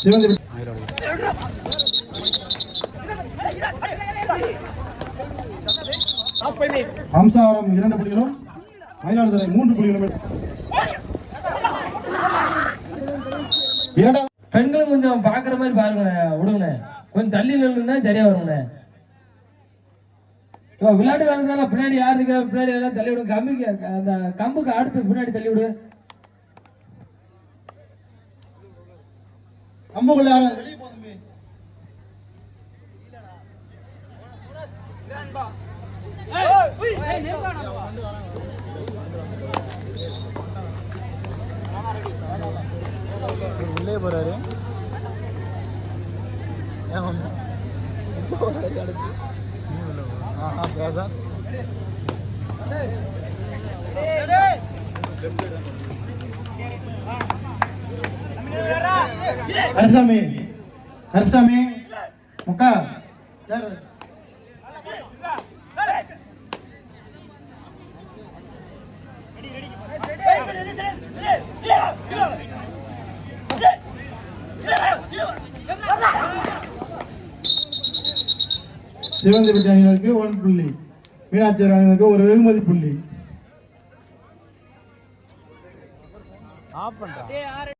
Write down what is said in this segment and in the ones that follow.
சிவந்தி இரண்டு புள்ளிகளும் மயிலாடுதுறை மூன்று புள்ளிகளும். இரண்டாவது பெண்களும் கொஞ்சம் பாக்குற மாதிரி பாருங்கண்ணே விடுங்கண்ணே. கொஞ்சம் தள்ளி நின்றுனா சரியா வருங்கண்ணே. இப்போ விளையாட்டு காலத்தால பின்னாடி யார் பின்னாடி எல்லாம் தள்ளி விடுங்க கம்பிக்கு அந்த கம்புக்கு அடுத்து பின்னாடி தள்ளி விடு. கம்புக்குள்ள யாரும் வெளியே போ உள்ளே போறாரு. பேச கருப்சாமி கருப்சாமி முக்கா யார்? சிவந்திப்பட்டி அணியினருக்கு ஒன் புள்ளி. மீனாட்சி அணியினருக்கு ஒரு வெகுமதி புள்ளி. ஆஃப் பண்றான்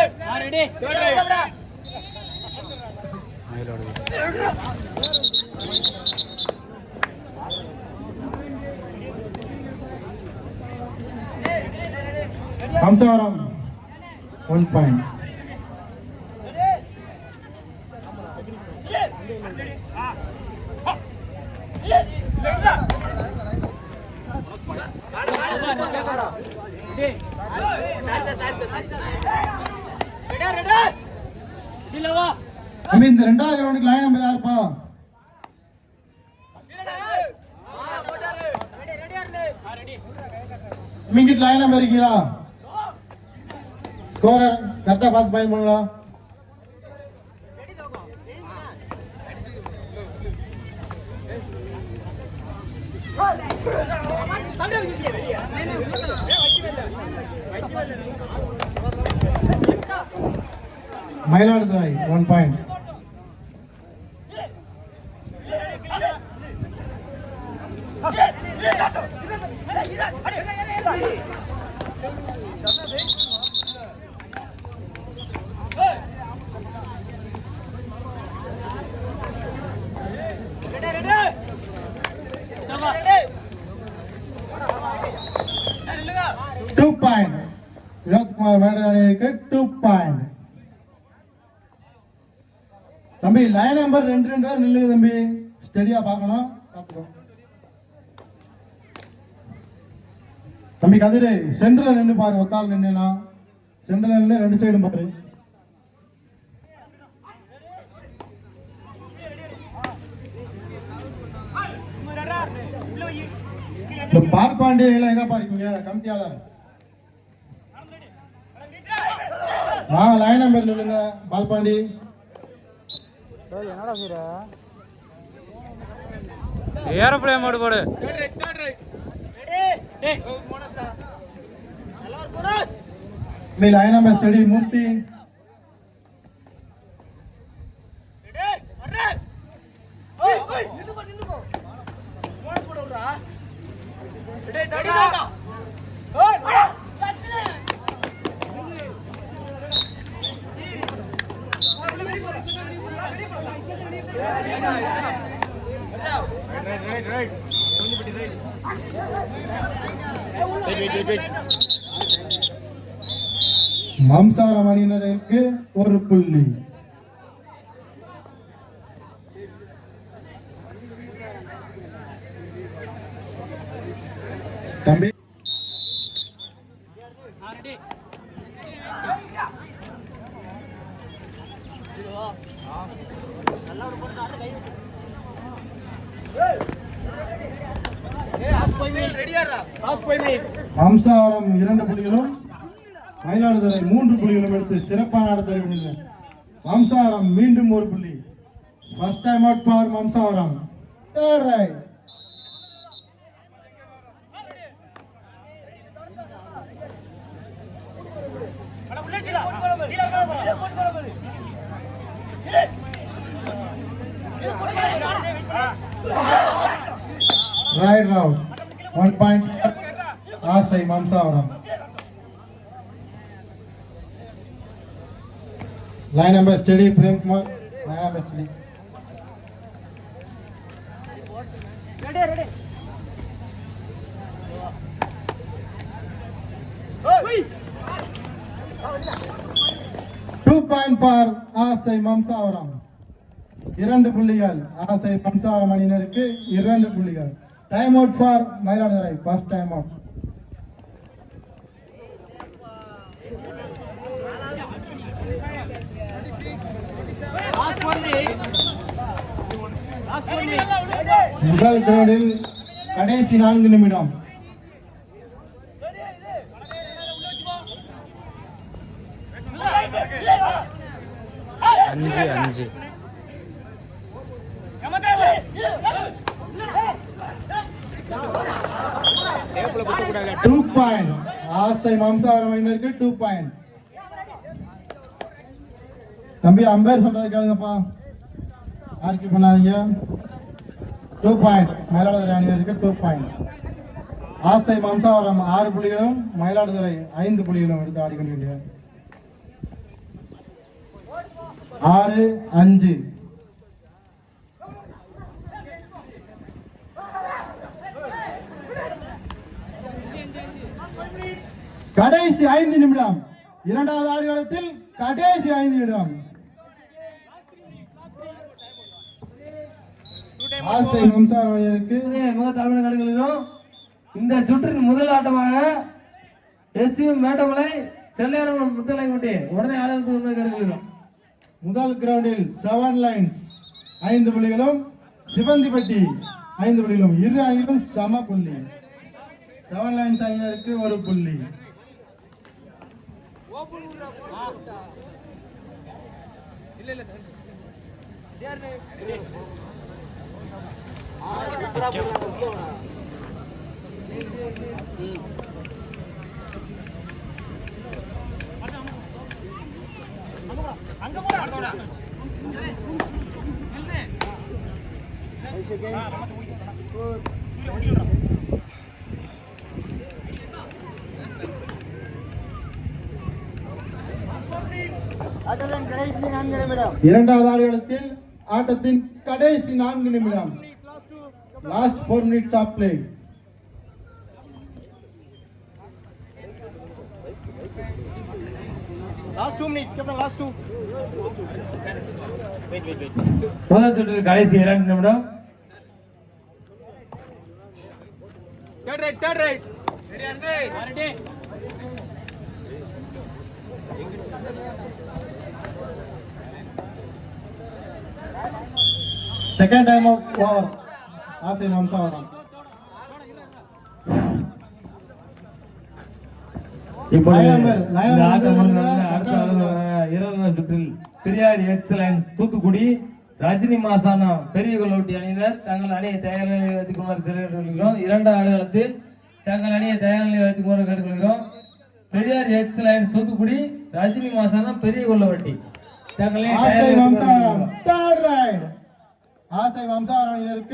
சிவந்தி மயிலாடுதுறை ஹம்சாவரம் ஒன் இந்த ரெண்டாவது ரவுண்டுக்கு லைன் நம்பர் யாருப்பா இங்கிட்டு லைன் நம்பர் இருக்கீங்களா? ஸ்கோரர் கரெக்டாக பார்த்து பயன் பண்ணலாம். Mayiladuthurai one point two point Vinothkumar madam அணியிற்கு two point தம்பி லைன் நம்பர் ரெண்டு ரெண்டு பேர் நில்லுங்க தம்பி ஸ்டெடியா பார்க்கணும். பார்த்துக்கோ தம்பி கதிரு சென்டர்ல நின்று பாரு ஒத்தாள் நின்னா சென்டர்ல நின்று ரெண்டு சைடும் பாரு. இந்த எல்லாம் எங்க பாருக்கீங்க கமிட்டியாளர் ஆ லைன் நம்பர் நில்லுங்க பால்பாண்டி என்னடா செய்ற ஏரோப்ளேன் மோடு போடு మీ line number study Murthy right right மம்சாரம் அணியினருக்கு ஒரு புள்ளி. தம்பி. அம்சாவரம் இரண்டு புள்ளிகளும் மயிலாடுதுறை மூன்று புள்ளிகளும் எடுத்து சிறப்பான ஆட்டத்தை வெளியிட்டனர். மீண்டும் ஒரு புள்ளி first time out for Mamsavaram third right round one point ஆசை Mamsavaram line number study Premkumar line number study two point for ஆசை மம்சாவரம் இரண்டு புள்ளிகள் ஆசை மம்சாவரம் அணியினருக்கு இரண்டு புள்ளிகள். Time out for Mayiladuthurai first time out முதல் கிரௌண்டில் கடைசி நான்கு நிமிடம். அஞ்சு அஞ்சு. டூ பாயிண்ட் ஆசை அணியினருக்கு டூ பாயிண்ட் தம்பி அம்பேர் சொல்றது கேளுங்கப்பா. ஆர்கியூ பண்ணாதீங்க. டூ பாயிண்ட் மயிலாடுதுறை அணியினருக்கு டூ பாயிண்ட் ஆசை மாம்சாவரம் ஆறு புள்ளிகளும் மயிலாடுதுறை ஐந்து புள்ளிகளும் எடுத்து ஆடிக்கொண்டிருக்கிறார் ஆறு அஞ்சு. கடைசி ஐந்து நிமிடம். இரண்டாவது ஆடுகளத்தில் கடைசி ஐந்து நிமிடம். ஆசை வம்சாவளியருக்கு முக தலைமை நடுகளும் இந்த சுற்றின் முதல் ஆட்டமாக எஸ்யூ மேட்டமலை செல்லையாரம் முத்தலை முட்டி உடனே ஆளுநருக்கு கெடுக்கிறோம் முதல் கிரவுண்டில் செவன் லைன்ஸ் ஐந்து புள்ளிகளும் சிவந்திப்பட்டி ஐந்து புள்ளிகளும் இரு அணிகளும் சம புள்ளி. செவன் லைன்ஸ் அணியினருக்கு ஒரு புள்ளி. இரண்டாவது ஆடுகளத்தில் ஆட்டத்தின் கடைசி நான்கு நிமிடம். Last four minutes of play முதல் சுற்றில் கடைசி இரண்டு நிமிடம் செகண்ட் டைம் ஆஃப் ஓவர் ஆசை வம்சாவரம் இப்பொழுது line number, line இந்த number ஆட்டம் வந்து முடிந்த அடுத்த கரெக்டா இருபது சுற்றில் பெரியார் எக்ஸலன்ஸ் தூத்துக்குடி ரஜினி மாசானம் பெரிய கொள்ளோட்டி அணியினர். தங்கள் அணியை தயார் நிலையில் வைத்துக் கொள்வார் தெரிவித்துள்ளோம் இரண்டாம் ஆடுகளத்தில் தங்கள் அணியை தயார் நிலையில் வைத்துக் கொள்வார் கேட்டுக்கொள்கிறோம். பெரியார் எக்ஸலன்ஸ் தூத்துக்குடி ரஜினி மாசானம் பெரிய கொள்ளவட்டி தங்களை ஆசை தயார் நிலையில்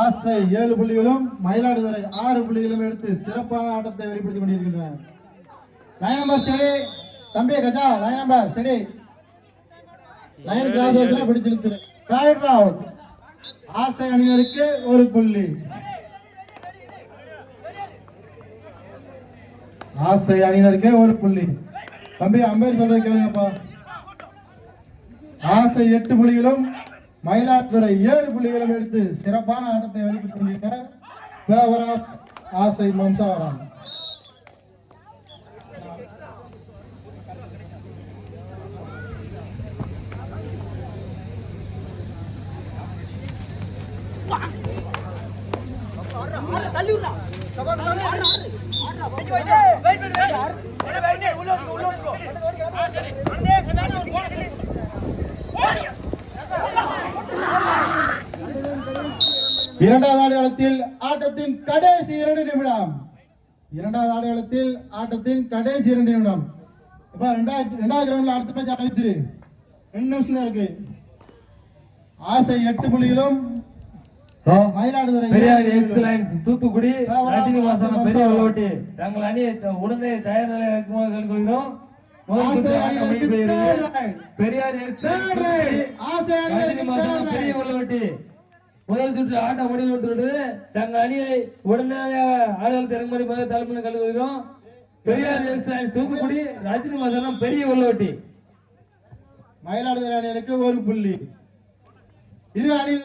ஆசை ஏழு புள்ளிகளும் மயிலாடுதுறை ஆறு புள்ளிகளும் எடுத்து சிறப்பான ஆட்டத்தை வெளிப்படுத்திக் கொண்டிருக்கின்றனர். லைன் நம்பர் ஸ்டடி தம்பி Gaja line number study line cross வச்சு பிடிச்சிருத்து அவுட் ஆசை அணியினருக்கு ஒரு புள்ளி. ஆசை அணியினருக்கே ஒரு புள்ளி. தம்பி அம்பேர் சொல்ற கேளுங்கப்பா. ஆசை எட்டு புள்ளிகளும் மயிலாடுதுறை ஏழு புள்ளிகளும் எடுத்து சிறப்பான ஆட்டத்தை வெளிப்படுத்தி கொண்டிருக்கிறார். Power ஆசை மம்சாவரம். இரண்டாவது ஆடுகளத்தில் ஆட்டத்தின் கடைசி இரண்டு நிமிடம் இரண்டாவது ஆடுகளத்தில் ஆட்டத்தின் கடைசி இரண்டு நிமிடம் இப்ப ரெண்டாவது ரெண்டாவது கிரவுண்ட்ல அடுத்த மேட்ச் ஆரம்பிச்சிரு ரெண்டு நிமிஷம் தான் இருக்கு ஆசை எட்டு புள்ளிகளும். மயிலாடுதுறை பெரியார். எக்ஸலன்ஸ் தூத்துக்குடி ஆமா, ரஜினி ஆமா, வாசனம் ஆமா, பெரிய. விளையாட்டு தங்கள் அணியை உடனே தயார் பெறுகிறது. right. பெரியார் பெரிய. விளையாட்டு முதல் சுற்று ஆட்டம் முடிவு பெற்றது தங்கள் அணியை உடனடியாக ஆளுநர் திறன்மணி முதல் தலைமை கலந்துகிறோம் பெரியார் எக்ஸலன்ஸ் தூத்துக்குடி ரஜினி வாசனம் பெரிய விளையாட்டு மயிலாடுதுறை அணியனுக்கு ஒரு புள்ளி. இரு அணி